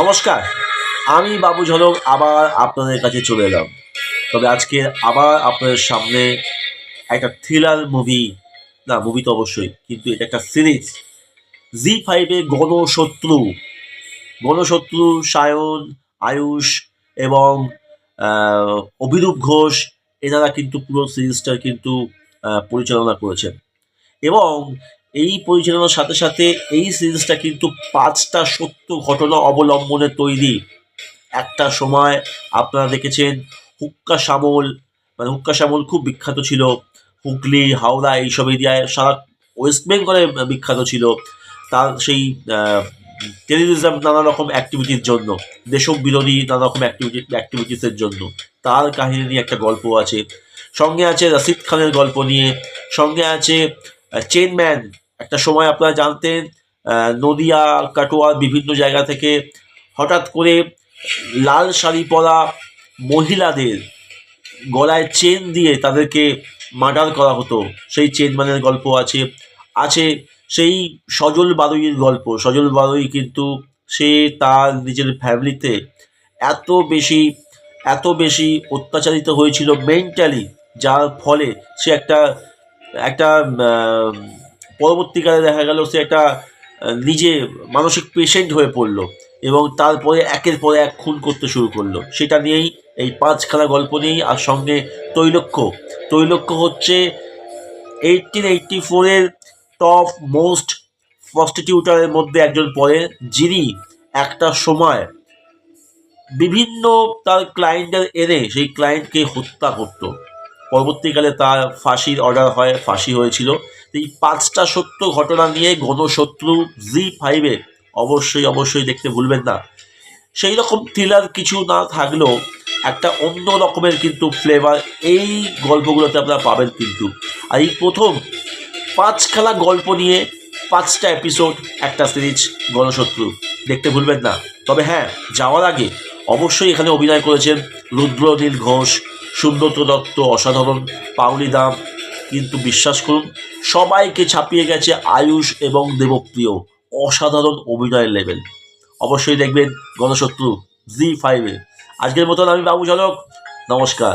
নমস্কার, আমি বাবু ঝলক আবার আপনাদের কাছে চলে এলাম। তবে আজকে আবার আপনাদের সামনে একটা থ্রিলার মুভি না মুভি তো অবশ্যই, কিন্তু এটা একটা সিরিজ জি ফাইভে গণশত্রু। গণশত্রু, সায়ন, আয়ুষ এবং অভিরূপ ঘোষ, এনারা কিন্তু পুরো সিরিজটা কিন্তু পরিচালনা করেছেন। এবং এই পরিচালনার সাথে সাথে এই সিরিজটা কিন্তু পাঁচটা সত্য ঘটনা অবলম্বনে তৈরি। একটা সময় আপনারা দেখেছেন হুক্কা শ্যামল মানে হুক্কা শ্যামল খুব বিখ্যাত ছিল। হুগলি, হাওড়া এইসব এরিয়ায় সারা ওয়েস্ট বেঙ্গলে বিখ্যাত ছিল। তার সেই টেলিভিশন নানা রকম অ্যাক্টিভিটির জন্য দেশক বিরোধী নানা রকম অ্যাক্টিভিটি অ্যাক্টিভিটিসের জন্য। তার কাহিনী নিয়ে একটা গল্প আছে। সঙ্গে আছে রশিদ খানের গল্প নিয়ে। সঙ্গে আছে চেনম্যান একটা সময় আপনারা জানতেন নদিয়া, কাটোয়া বিভিন্ন জায়গা থেকে হঠাৎ করে লাল শাড়ি পরা মহিলাদের গলায় চেন দিয়ে তাদেরকে মার্ডার করা হতো। সেই চেন চেনম্যানের গল্প আছে আছে সেই সজল বারুইয়ের গল্প। সজল বারুই কিন্তু সে তার নিজের ফ্যামিলিতে এত বেশি এত বেশি অত্যাচারিত হয়েছিল মেন্টালি, যার ফলে সে একটা একটা পরবর্তীকালে দেখা গেল সে একটা নিজে মানসিক পেশেন্ট হয়ে পড়ল এবং তারপরে একের পর এক খুন করতে শুরু করল। সেটা নিয়েই এই পাঁচখানা গল্প নিয়েই আর সঙ্গে তৈলক্য তৈলক্য হচ্ছে এইটিন এইটটি ফোরের টপ মোস্ট প্রস্টিটিউটারের মধ্যে একজন পরে যিনি একটা সময় বিভিন্ন তার ক্লায়েন্টের এনে সেই ক্লায়েন্টকে হত্যা করতো। পরবর্তীকালে তার ফাঁসির অর্ডার হয়, ফাঁসি হয়েছিল। এই পাঁচটা সত্য ঘটনা নিয়ে গণশত্রু জি ফাইভে অবশ্যই অবশ্যই দেখতে ভুলবেন না। সেই রকম থ্রিলার কিছু না থাকলেও একটা অন্য রকমের কিন্তু ফ্লেভার এই গল্পগুলোতে আপনারা পাবেন কিন্তু। আর এই প্রথম পাঁচ খেলা গল্প নিয়ে পাঁচটা এপিসোড একটা সিরিজ গণশত্রু দেখতে ভুলবেন না। তবে হ্যাঁ যাওয়ার আগে অবশ্যই এখানে অভিনয় করেছেন রুদ্রনীল ঘোষ সুব্রত দত্ত, অসাধারণ পাউলি দাম। কিন্তু বিশ্বাস করুন, সবাইকে ছাপিয়ে গেছে আয়ুষ এবং দেবপ্রিয়, অসাধারণ অভিনয়ের লেভেল অবশ্যই দেখবেন গণশত্রু জি ফাইভে আজকের মতন আমি বাবু ঝলক, নমস্কার।